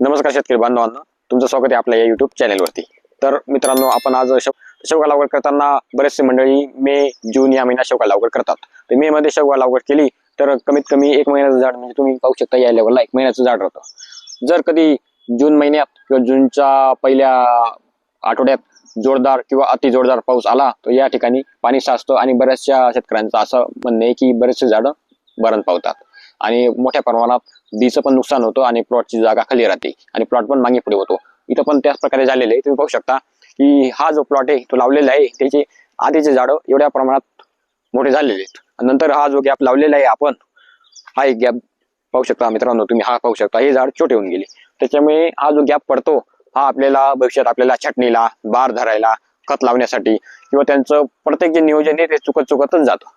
नमस्कार शेतकरी बांधवांना तुमचं स्वागत आहे आपल्या या युट्यूब चॅनेलवरती तर मित्रांनो आपण आज शेवगा लागवड करताना बरेचसे मंडळी मे जून या महिन्यात शेवगा लागवड करतात. तर मे मध्ये शेवगा लागवड केली तर कमीत कमी एक महिन्याचं झाड म्हणजे तुम्ही पाहू शकता या लेवलला एक महिन्याचं झाड राहतं. जर कधी जून महिन्यात किंवा जूनच्या पहिल्या आठवड्यात जोरदार किंवा अति जोरदार पाऊस आला तर या ठिकाणी पाणी साचतं आणि बऱ्याचशा शेतकऱ्यांचं असं म्हणणं आहे की बरेचसे झाडं मरण पावतात. आणि मोठ्या प्रमाणात बीचं पण नुकसान होतं आणि प्लॉटची जागा खाली राहते आणि प्लॉट पण मागे पुढे होतो. इथं पण त्याच प्रकारे झालेले आहे. तुम्ही पाहू शकता की हा जो प्लॉट आहे तो लावलेला आहे. त्याचे आधीचे झाडं एवढ्या प्रमाणात मोठे झालेले आहेत. नंतर हा जो गॅप लावलेला आहे आपण हा एक गॅप पाहू शकता मित्रांनो तुम्ही. हा पाहू शकता. हे झाड छोटे होऊन गेले. त्याच्यामुळे हा जो गॅप पडतो हा आपल्याला भविष्यात आपल्याला छटणीला बार धरायला खत लावण्यासाठी किंवा त्यांचं प्रत्येक जे नियोजन आहे ते चुकत चुकतच जातं.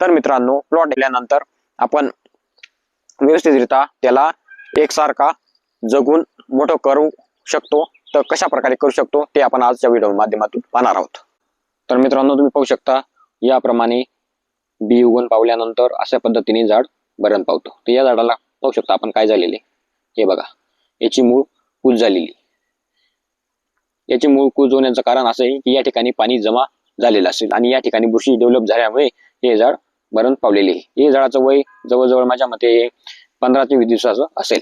तर मित्रांनो प्लॉट दिल्यानंतर आपण व्यवस्थितरित्या त्याला एकसारखा जगून मोठं करू शकतो. तर कशा प्रकारे करू शकतो ते आपण आजच्या व्हिडिओ माध्यमातून पाहणार आहोत. तर मित्रांनो तुम्ही पाहू शकता याप्रमाणे बी उगवून पावल्यानंतर अशा पद्धतीने झाड भरण पावतो. तर या झाडाला पाहू शकता आपण काय झालेले. हे बघा याची मूळ कूज झालेली. याची मूळ कूज होण्याचं कारण असं आहे की या ठिकाणी पाणी जमा झालेलं असेल आणि या ठिकाणी बुरशी डेव्हलप झाल्यामुळे हे झाड मरण पावलेले आहे. हे झाडाचं वय जवळजवळ माझ्या मते पंधरा ते वीस दिवसाचं असेल.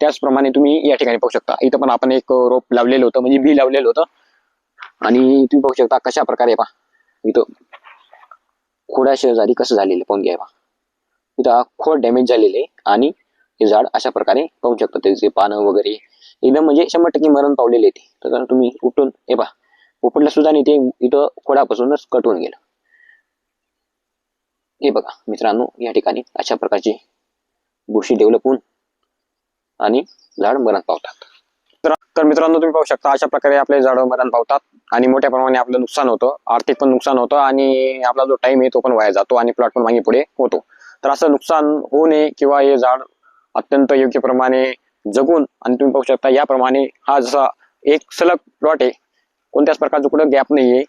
त्याचप्रमाणे तुम्ही या ठिकाणी पाहू शकता. इथं पण आपण एक रोप लावलेलं होतं म्हणजे बी लावलेलं होतं. आणि तुम्ही पाहू शकता कशा प्रकारे पहा. इथं खोड्या शेजारी कसं झालेलं पाहून घ्या पहा. इथं खोड डॅमेज झालेले आणि हे झाड अशा प्रकारे पाहू शकता त्याचे पानं वगैरे. एकदम म्हणजे शंभर टक्के मरण पावलेले ते. तर तुम्ही उठून हे पहा. उपटलं सुद्धा नाही ते. इथं खोडापासूनच कट होऊन गेलं. हे बघा मित्रांनो या ठिकाणी अशा प्रकारची बुरशी डेव्हलप होऊन आणि झाड मरण पावतात. तर तर मित्रांनो तुम्ही पाहू शकता अशा प्रकारे आपले झाड मरण पावतात आणि मोठ्या प्रमाणे आपलं नुकसान होतं आर्थिक पण नुकसान होतं आणि आपला जो टाइम आहे तो पण वाया जातो आणि प्लॉट पण मागे पुढे होतो. तर असं नुकसान होऊ नये किंवा हे झाड अत्यंत योग्य प्रमाणे जगून आणि तुम्ही पाहू शकता याप्रमाणे हा जसा एक सलग प्लॉट आहे कोणत्याच प्रकारचं कुठं गॅप नाही आहे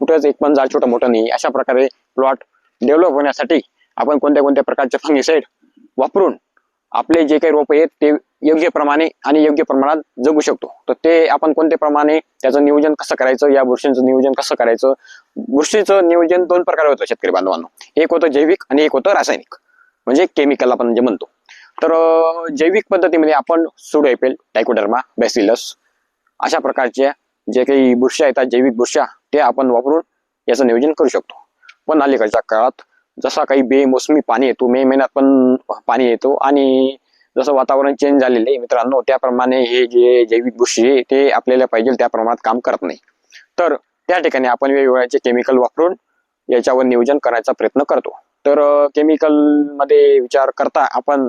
कुठंच एक पण झाड छोटं मोठं नाही अशा प्रकारे प्लॉट डेव्हलप होण्यासाठी आपण कोणत्या कोणत्या प्रकारचे फंगिसाईड वापरून आपले जे काही रोप आहेत ते योग्य प्रमाणे आणि योग्य प्रमाणात जगू शकतो. तर ते आपण कोणत्या प्रमाणे त्याचं नियोजन कसं करायचं या बुरशींचं नियोजन कसं करायचं? बुरशीचं नियोजन दोन प्रकारे होतं शेतकरी बांधवांना. एक होतं जैविक आणि एक होतं रासायनिक. म्हणजे केमिकल आपण जे म्हणतो. तर जैविक पद्धतीमध्ये आपण सुडोएपेल टायकोडर्मा बॅसिलस अशा प्रकारच्या जे काही बुरशा येतात जैविक बुरशा ते आपण वापरून याचं नियोजन करू शकतो. पण अलीकडच्या काळात जसा काही बेमोसमी पाणी येतो मे महिन्यात पण पाणी येतो आणि जसं वातावरण चेंज झालेलं आहे मित्रांनो त्याप्रमाणे हे जे जैविक बुरशी आहे ते आपल्याला पाहिजे त्या प्रमाणात काम करत नाही. तर त्या ठिकाणी आपण वेगवेगळ्याचे केमिकल वापरून याच्यावर नियोजन करायचा प्रयत्न करतो. तर केमिकलमध्ये विचार करता आपण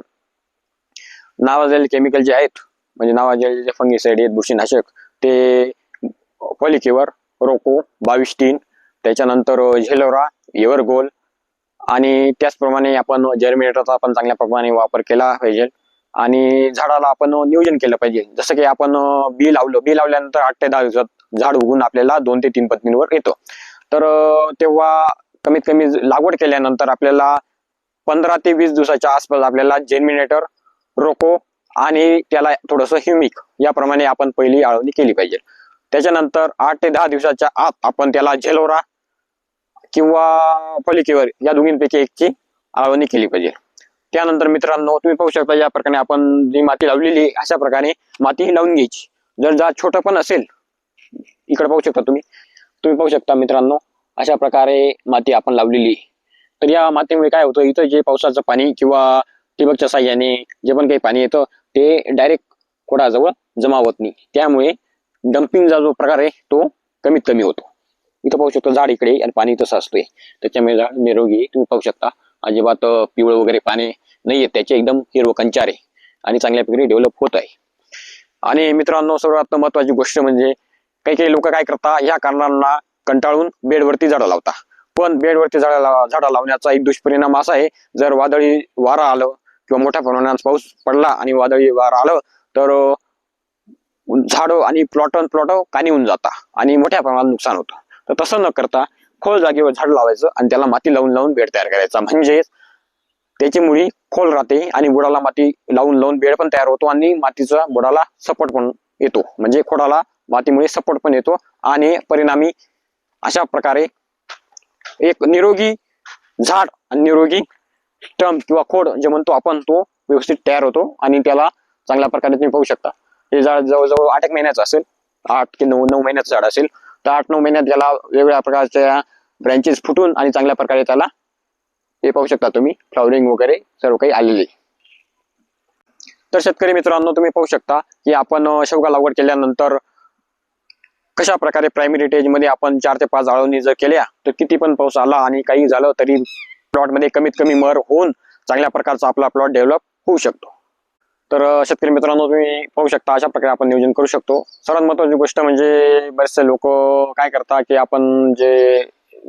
नावाजलेले केमिकल जे आहेत म्हणजे नावाजलेले जे फंगिसाईड आहेत बुरशीनाशक ते पॉलिकेवर रोको बावीस टीन त्याच्यानंतर झेलोरा एव्हरगोल आणि त्याचप्रमाणे आपण जर्मिनेटरचा आपण चांगल्या प्रमाणे वापर केला पाहिजे. आणि झाडाला आपण नियोजन केलं पाहिजे. जसं की आपण बी लावलं. बी लावल्यानंतर आठ ते दहा दिवसात झाड उगून आपल्याला दोन ते तीन पत्नीवर येतो. तर तेव्हा कमीत कमी लागवड केल्यानंतर आपल्याला पंधरा ते वीस दिवसाच्या आसपास आपल्याला जेर्मिनेटर रोको आणि त्याला थोडंसं ह्युमिक याप्रमाणे आपण पहिली आळवणी केली पाहिजे. त्याच्यानंतर आठ ते दहा दिवसाच्या आत आपण त्याला झेलोरा किंवा पॉलिकेवर या दोघींपैकी एकची अळवणी केली पाहिजे. त्यानंतर मित्रांनो तुम्ही पाहू शकता या प्रकारे आपण जी माती लावलेली अशा प्रकारे माती लावून घ्यायची. जर जा छोटं पण असेल इकडे पाहू शकता तुम्ही. तुम्ही पाहू शकता मित्रांनो अशा प्रकारे माती आपण लावलेली तर या मातीमुळे काय होतं इथं जे पावसाचं पाणी किंवा ठिबकच्या साह्याने जे पण काही पाणी येतं ते डायरेक्ट खोडाजवळ जमा होत नाही. त्यामुळे डम्पिंगचा जो प्रकार आहे तो कमीत कमी होतो. इथं पाहू शकतो झाड इकडे आणि पाणी तसं असतोय त्याच्यामुळे झाड निरोगी तुम्ही पाहू शकता. अजिबात पिवळं वगैरे पाणी नाही येत त्याचे एकदम हिरवं कंचार आहे. आणि चांगल्या प्रकारे डेव्हलप होत आहे. आणि मित्रांनो सर्वात महत्वाची गोष्ट म्हणजे काही काही लोक काय करता ह्या कारणांना कंटाळून बेडवरती झाडं लावता. पण बेडवरती झाडं झाडं लावण्याचा एक दुष्परिणाम असा आहे जर वादळी वारा आलं किंवा मोठ्या प्रमाणात पाऊस पडला आणि वादळी वारा आलं तर झाडं आणि प्लॉट प्लॉट कानी होऊन जाता आणि मोठ्या प्रमाणात नुकसान होतं. तर तसं न करता खोल जागेवर झाड लावायचं आणि त्याला माती लावून लावून बेड तयार करायचा. म्हणजे त्याची मुळी खोल राहते आणि बुडाला माती लावून लावून बेड पण तयार होतो आणि मातीचा बुडाला सपोर्ट पण येतो. म्हणजे खोडाला मातीमुळे सपोर्ट पण येतो आणि परिणामी अशा प्रकारे एक निरोगी झाड आणि निरोगी स्टम किंवा खोड जे म्हणतो आपण तो व्यवस्थित तयार होतो आणि त्याला चांगल्या प्रकारे तुम्ही पाहू शकता. हे झाड जवळजवळ आठ एक महिन्याचं असेल आठ ते नऊ नऊ महिन्याचं झाड असेल. तर आठ नऊ महिन्यात त्याला वेगवेगळ्या प्रकारच्या ब्रँचेस फुटून आणि चांगल्या प्रकारे त्याला हे पाहू शकता तुम्ही. फ्लॉवरिंग वगैरे सर्व काही आलेले तर शेतकरी मित्रांनो तुम्ही पाहू शकता की आपण शेवगा लागवड केल्यानंतर कशा प्रकारे प्रायमरी स्टेजमध्ये आपण चार ते पाच आळवणी जर केल्या तर किती पण पाऊस आला आणि काही झालं तरी प्लॉटमध्ये कमीत कमी मर होऊन चांगल्या प्रकारचा आपला प्लॉट डेव्हलप होऊ शकतो. तर शेतकरी मित्रांनो तुम्ही पाहू शकता अशा प्रकारे आपण नियोजन करू शकतो. सर्वात महत्वाची गोष्ट म्हणजे बरेचसे लोक काय करतात की आपण जे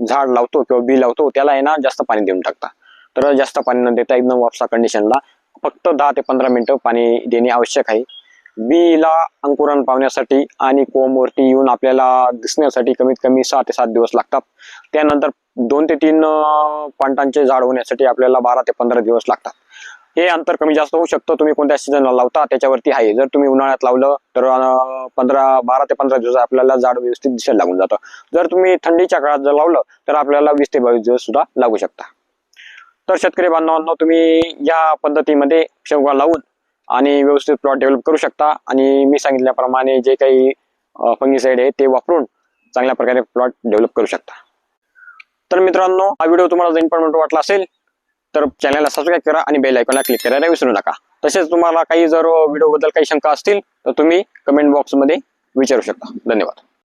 झाड लावतो किंवा बी लावतो त्याला आहे ना जास्त पाणी देऊन टाकता तर जास्त पाणी न देता एकदम वापसा कंडिशनला फक्त दहा ते पंधरा मिनिटं पाणी देणे आवश्यक आहे. बीला अंकुरण पावण्यासाठी आणि कोंबवरती येऊन आपल्याला दिसण्यासाठी कमीत कमी सहा ते सात दिवस लागतात. त्यानंतर दोन ते तीन पांटांचे झाड होण्यासाठी आपल्याला बारा ते पंधरा दिवस लागतात. हे अंतर कमी जास्त होऊ शकतं. तुम्ही कोणत्या सीझनला लावता त्याच्यावरती आहे. जर तुम्ही उन्हाळ्यात लावलं तर पंधरा बारा ते पंधरा दिवस आपल्याला झाड व्यवस्थित दिसायला लागून जातं. जर तुम्ही थंडीच्या काळात जर लावलं तर आपल्याला वीस ते बावीस दिवस सुद्धा लागू शकता. तर शेतकरी बांधवांनो तुम्ही या पद्धतीमध्ये शेवगा लावून आणि व्यवस्थित प्लॉट डेव्हलप करू शकता. आणि मी सांगितल्याप्रमाणे जे काही फंगीसाईड आहे ते वापरून चांगल्या प्रकारे प्लॉट डेव्हलप करू शकता. तर मित्रांनो हा व्हिडिओ तुम्हाला जर इन्फॉर्मेटिव्ह वाटला असेल तर चॅनलला सबस्क्राईब करा आणि बेल आयकॉनला क्लिक करायला विसरू नका. तसेच तुम्हाला काही जर व्हिडिओ बद्दल काही शंका असतील तर तुम्ही कमेंट बॉक्समध्ये विचारू शकता. धन्यवाद.